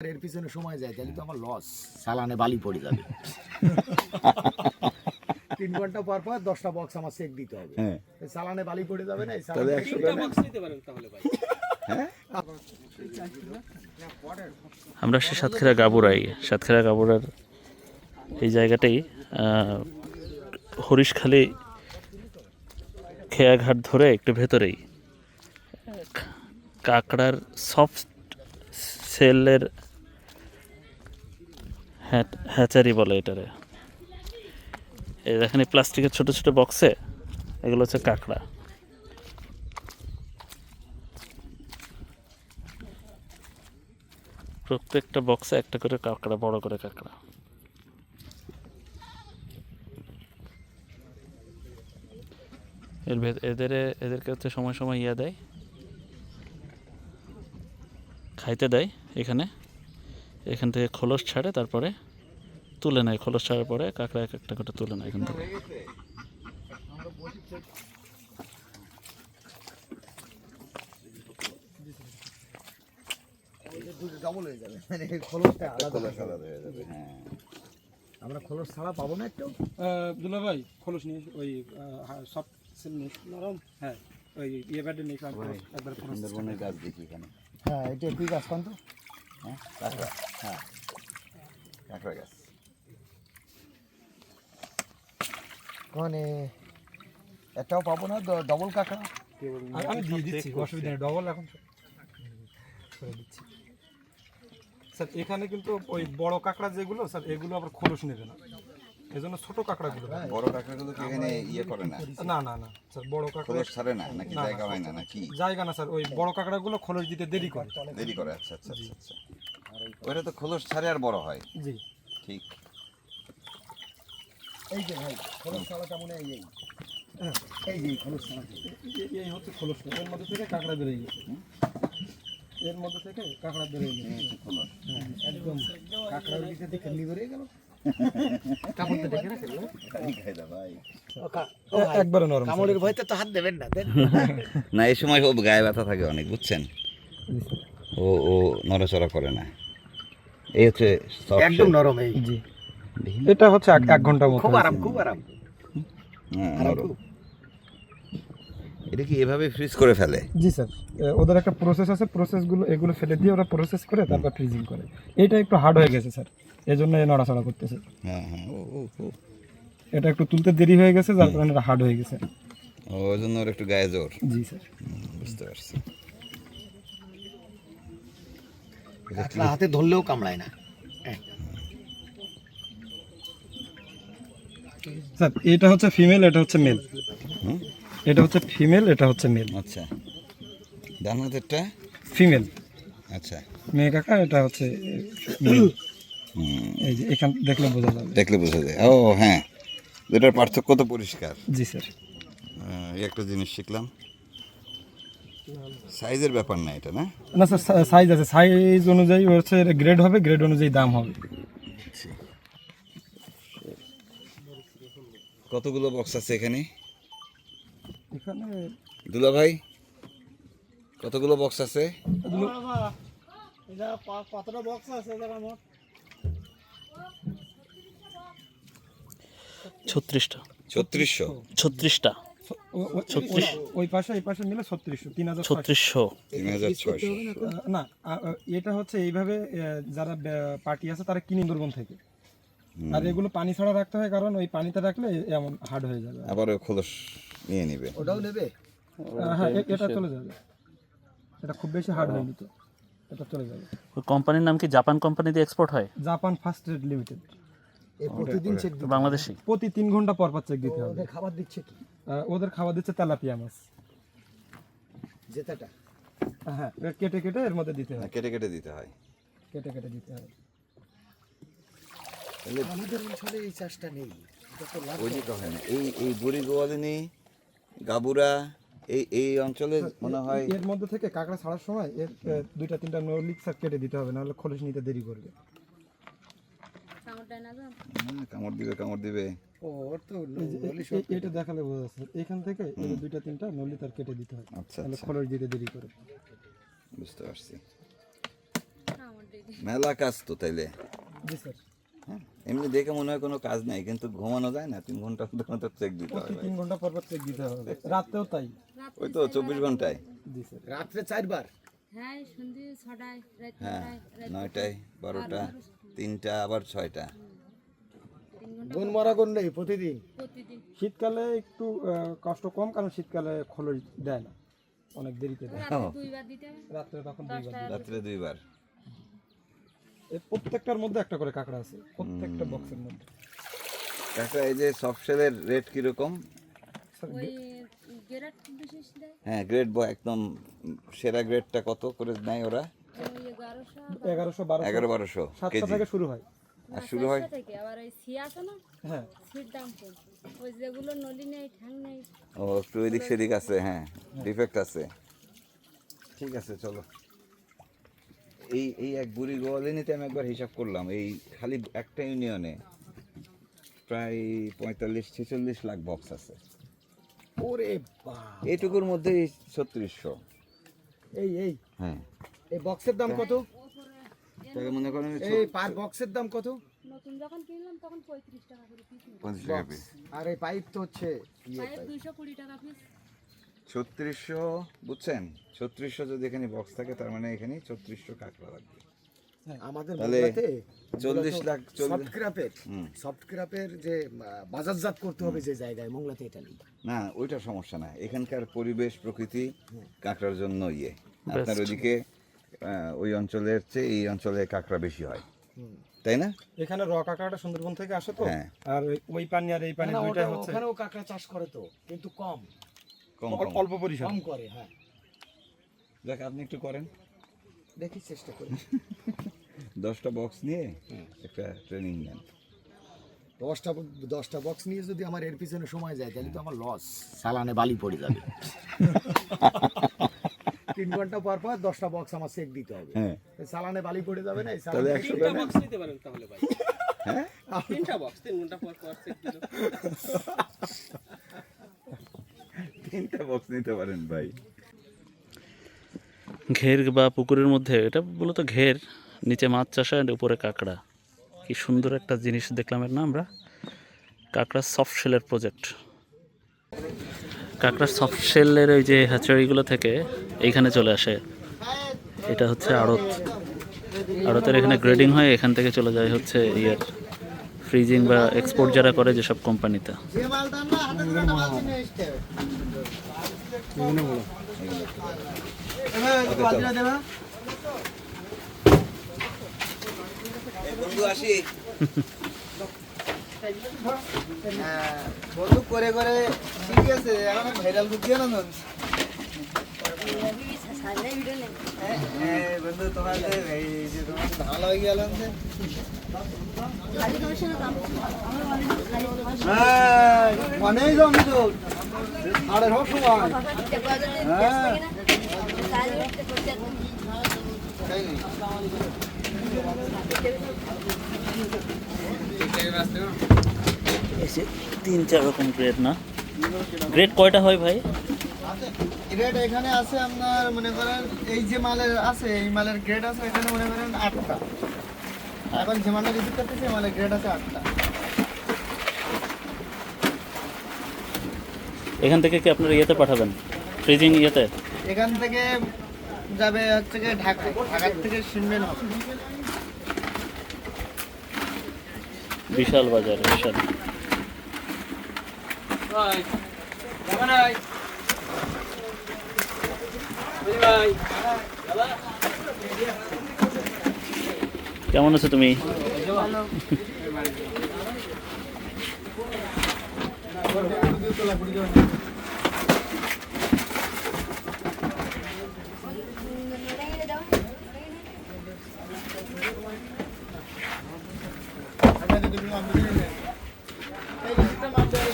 এর পিছনে সময় যায় তাহলে তো আমার লস সালানে বালি পড়ে যাবে। তিন ঘণ্টা পর পর দশটা বক্স আমার চেক দিতে হবে। হ্যাঁ। সালানে বালি পড়ে যাবে না এই তাহলে একশো হ্যাঁ? আমরা সে সাতক্ষীরা গাবুরাই। সাতক্ষীরা গাবুরার এই জায়গাটাই হরিশখালী খেয়াঘাট ধরে একটু ভেতরেই কাঁকড়ার সফট সেলের হ্যাচারি বলে এটারে। এই দেখেন এই প্লাস্টিকের ছোটো ছোটো বক্সে এগুলো হচ্ছে কাঁকড়া। প্রত্যেকটা বক্সে একটা করে কাঁকড়া, বড় করে কাঁকড়া। এর এদের, এদেরকে হচ্ছে সময় সময় ইয়া দেয়। খাইতে দেয় এখানে। এখান থেকে খোলস ছাড়ে তারপরে তুলে নেয়। খোলস ছাড়ার পরে কাঁকড়া এক একটা করে তুলে নেয় এখান থেকে। ডবল যাবে খোলসটা আলাদা খোলা সাদা যাবে আমরা খোলস ছাড়া পাবো না একটু দুলা ভাই খোলস নিয়ে ওই সফট সেল নরম? হ্যাঁ ওই ইয়ে ব্যাডে নিয়ে একবার সুন্দরবনের গাছ দেখি এখানে। হ্যাঁ এটা কি গাছ পান তো হ্যাঁ? কাঁকড়া হ্যাঁ। কাঁকড়া গাছ মানে একটাও পাবো না? ডবল কাঁকড়া? আমি- দিয়ে দিচ্ছি অসুবিধা নেই ডবল এখন করে দিচ্ছি। স্যার এখানে কিন্তু ওই বড় কাঁকড়া যেগুলো স্যার এগুলো আবার খোলস নেবে না। এই জন্য ছোট কাঁকড়াগুলো বড় কাঁকড়াগুলো কি এখানে ইয়ে করে না? না না না স্যার বড় কাঁকড়া খোলস ছাড়ে না নাকি জায়গা হয় না নাকি? জায়গা না স্যার ওই বড় কাঁকড়াগুলো খোলস দিতে দেরি করে। দেরি করে আচ্ছা আচ্ছা আচ্ছা আচ্ছা। ওইটা তো খোলস ছাড়ে আর বড় হয়। জি। ঠিক। এই যে ভাই খোলস ছাড়াটা মনে হয় এই। হ্যাঁ, এই যে খোলস ছাড়া এই হচ্ছে খোলস এর মধ্যে থেকে কাঁকড়া বেরিয়ে গেছে। এর মধ্যে থেকে কাঁকড়া বেরিয়ে গেছে। খোলস। একদম। কাঁকড়ার ভিতরে দেখে বেরিয়ে গেল। একবারে নরম কামড়ের ভয়তে তো হাত দেবেন না দেন। না এই সময় ও গায়ে ব্যথা থাকে অনেক বুঝছেন? ও ও নড়াচড়া করে না। এই হচ্ছে একদম নরম এই। জি। এটা হচ্ছে এক- এক ঘণ্টার মতো খুব আরাম খুব আরাম। হ্যাঁ, নরম। এটা কি এভাবে ফ্রিজ করে ফেলে? জি স্যার ওদের একটা প্রসেস আছে প্রসেসগুলো এগুলো ফেলে দিয়ে ওরা প্রসেস করে তারপর ফ্রিজিং করে। এটা একটু হার্ড হয়ে গেছে স্যার এই জন্য এ নড়াচড়া করতেছে। হ্যাঁ হ্যাঁ ও ও ও। এটা একটু তুলতে দেরি হয়ে গেছে যার কারণে এটা হার্ড হয়ে গেছে। ও, ওই জন্য ওর একটু গায়ে জোর। জি স্যার। বুঝতে পারছি। কাঁকড়া হাতে ধরলেও কামড়ায় না। স্যার এটা হচ্ছে ফিমেল এটা হচ্ছে মেল হুম? এটা হচ্ছে ফিমেল এটা হচ্ছে মেল। আচ্ছা। ডান হাতেরটা ফিমেল। আচ্ছা। মেয়ে কাকা এটা হচ্ছে এই যে এখান দেখলে বোঝা যাবে। দেখলে বোঝা যায়। ও হ্যাঁ। দুটার পার্থক্য তো পরিষ্কার। জি স্যার। একটা জিনিস শিখলাম। সাইজের ব্যাপার না এটা না? না স্যার সাইজ আছে। সাইজ অনুযায়ী হচ্ছে গ্রেড হবে গ্রেড অনুযায়ী দাম হবে। কতগুলো বক্স আছে এখানে? এখানে দুলা ভাই কতগুলো বক্স আছে? কতটা বক্স আছে আমার? ছত্রিশটা। ছত্রিশশো। ছত্রিশটা। ও- ও- ওই- ওই পাশে এই পাশে মিলে ছত্রিশশো তিন হাজার ছত্রিশশো। তিন হাজার ছয়শো। না এটা হচ্ছে এইভাবে যারা পার্টি আছে তারা কিনে দুর্বন থেকে। আর এগুলো পানি ছাড়া রাখতে হয় কারণ ওই পানিতে রাখলে এমন হার্ড হয়ে যাবে। আবার খোলস। নিয়ে নিবে। ওটাও নেবে? আ, হ্যাঁ এটা চলে যাবে। এটা খুব বেশি হার্ড হয়নি তো। এটা চলে যাবে। ওই কোম্পানির নাম কি জাপান কোম্পানি দিয়ে এক্সপোর্ট হয়? জাপান ফার্স্ট রেড লিমিটেড এই প্রতিদিন চেক দিতে বাংলাদেশি? প্রতি তিন ঘণ্টা পর পর চেক দিতে হবে। ওদের খাবার দিচ্ছে কি? ওদের খাবার দিচ্ছে তেলাপিয়া মাছ। জেতাটা? হ্যাঁ এটা কেটে কেটে এর মধ্যে দিতে হয় কেটে কেটে দিতে হয়। কেটে কেটে দিতে হয় আমাদের অঞ্চলে এই চাষটা নেই। এটা তো লাভ ওই দিকে হয় না। এই এই বুড়ি গোয়ালিনী গাবুরা এই এই অঞ্চলে মনে হয় এর মধ্যে থেকে কাঁকড়া ছাড়ার সময় এর দুইটা তিনটা নলিক সার কেটে দিতে হবে নাহলে খোলস নিতে দেরি করবে। কামড় দিবে কামড় দিবে। এটা দেখালে বোঝা যাচ্ছে এখান থেকে দুইটা তিনটা নলি তার কেটে দিতে হয় আচ্ছা তাহলে আচ্ছা। খোলস দিতে দেরি করে বুঝতে পারছি। মেলা কাজ তো তাইলে। জি স্যার। এমনি দেখে মনে হয় কোনো কাজ নাই কিন্তু ঘুমানো যায় না তিন ঘণ্টা অন্তর চেক দিতে হয় তিন ঘণ্টা পর পর চেক দিতে হবে। রাতেও তাই। ওই তো চব্বিশ ঘন্টায়। রাত্রে চারবার? হ্যাঁ ছটায় হ্যাঁ নয়টায় বারোটা তিনটা। আবার ছয়টা। গুণ মরা গুণ নেই প্রতিদিন? প্রতিদিন। শীতকালে একটু কষ্ট কম কারণ শীতকালে খোলস দেয় না। অনেক দেরিতে দেয়। হবে রাত্রে তখন দুইবার। রাত্রে দুইবার। এই প্রত্যেকটার মধ্যে একটা করে কাঁকড়া আছে প্রত্যেকটা বক্সের মধ্যে। একটা এই যে সফটসেলের রেট কীরকম? হ্যাঁ গ্রেড বয় একদম সেরা গ্রেডটা কত করে নেয় ওরা? এগারোশো বারোশো। এগারো বারোশো সাতটা থেকে শুরু হয়। আর শুরু হয়? থেকে আবার ওই সি আছে না? হ্যাঁ। ওই যেগুলো নলি নেই ঠ্যাং নেই। ও একটু এদিক সেদিক আছে হ্যাঁ ডিফেক্ট আছে। ঠিক আছে চলো। এই এই এক বুড়ি গোয়ালিনীতে আমি একবার হিসাব করলাম। এই খালি একটা ইউনিয়নে প্রায় পঁয়তাল্লিশ ছেচল্লিশ লাখ বক্স আছে। ওরে বাপ। এইটুকুর মধ্যে ছত্রিশশো। এই এই। হ্যাঁ। এই বক্সের দাম কত? তাহলে মনে করেন এই পার বক্সের দাম কত? নতুন যখন কিনলাম তখন পঁয়ত্রিশ টাকা করে পিস। আর এই পাইপ তো হচ্ছে পাইপ পাইপ। দুইশো কুড়ি টাকা পিস ছত্রিশশো বুঝছেন? ছত্রিশশো যদি এখানে বক্স থাকে তার মানে এখানে ছত্রিশশো কাঁকড়া লাগবে। আমাদের তাহলে মোগলাতে চল্লিশ লাখ সফট ক্রাপের সফট ক্রাপের যে বাজারজাত করতে হবে যে জায়গায় মোংলাতে এটা নেই। না ওইটা সমস্যা না এখানকার পরিবেশ প্রকৃতি কাঁকড়ার জন্য ইয়ে। আপনার ওইদিকে ওই অঞ্চলের চেয়ে এই অঞ্চলে কাঁকড়া বেশি হয়। তাই না? এখানে র কাঁকড়াটা সুন্দরবন থেকে আসে তো? হ্যাঁ। আর ওই- পানি আর এই পানি দুইটাই হচ্ছে? ওখানেও কাঁকড়া চাষ করে তো কিন্তু কম। কম কম। অল্প পরিসর। কম করে হ্যাঁ। দেখ আপনি একটু করেন। দেখি চেষ্টা করি। দশটা বক্স নিয়ে একটা ট্রেনিং নেন। দশটা দশটা বক্স নিয়ে যদি আমার এর পিছনে সময় যায় তাহলে তো আমার লস সালানে বালি পড়ে যাবে। তিন ঘণ্টা পর পর দশটা বক্স আমার চেক দিতে হবে। হ্যাঁ। সালানে বালি পড়ে যাবে না এই তাহলে সালানে একশো টাকা। তিনটা বক্স নিতে পারেন ভাই। ঘের বা পুকুরের মধ্যে, এটা মূলত ঘের, নিচে মাছ চাষ হয় উপরে কাঁকড়া। কি সুন্দর একটা জিনিস দেখলাম এর না আমরা? কাঁকড়া সফট শেলের প্রজেক্ট কাঁকড়া সফট শেলের ওই যে হ্যাচারিগুলো থেকে এইখানে চলে আসে। এটা হচ্ছে আড়ত। আড়তের এখানে গ্রেডিং হয়, এখান থেকে চলে যায় হচ্ছে ইয়ের। ফ্রিজিং বা এক্সপোর্ট যারা করে যেসব কোম্পানিতে। বন্ধু করে করে ঠিক আছে, এখন ভাইরাল বুদ্ধি না ভালো হয়ে গেল অনেক জমি তো তিন, চার রকম গ্রেড না। গ্রেড কয়টা হয় ভাই? গ্রেড এখানে আছে আপনার মনে করেন এই যে মালের আছে এই মালের গ্রেড আছে এখানে মনে করেন আটটা। এখন যে মালের রিসিভ করতেছে এই মালের গ্রেড আছে আটটা। এখান থেকে কি আপনার ইয়েতে পাঠাবেন? ফ্রিজিং ইয়েতে? এখান থেকে যাবে হচ্ছে গিয়ে ঢাকা ঢাকার থেকে সিনমেন হবে। বিশাল বাজার বিশাল। কেমন আছো তুমি তোলা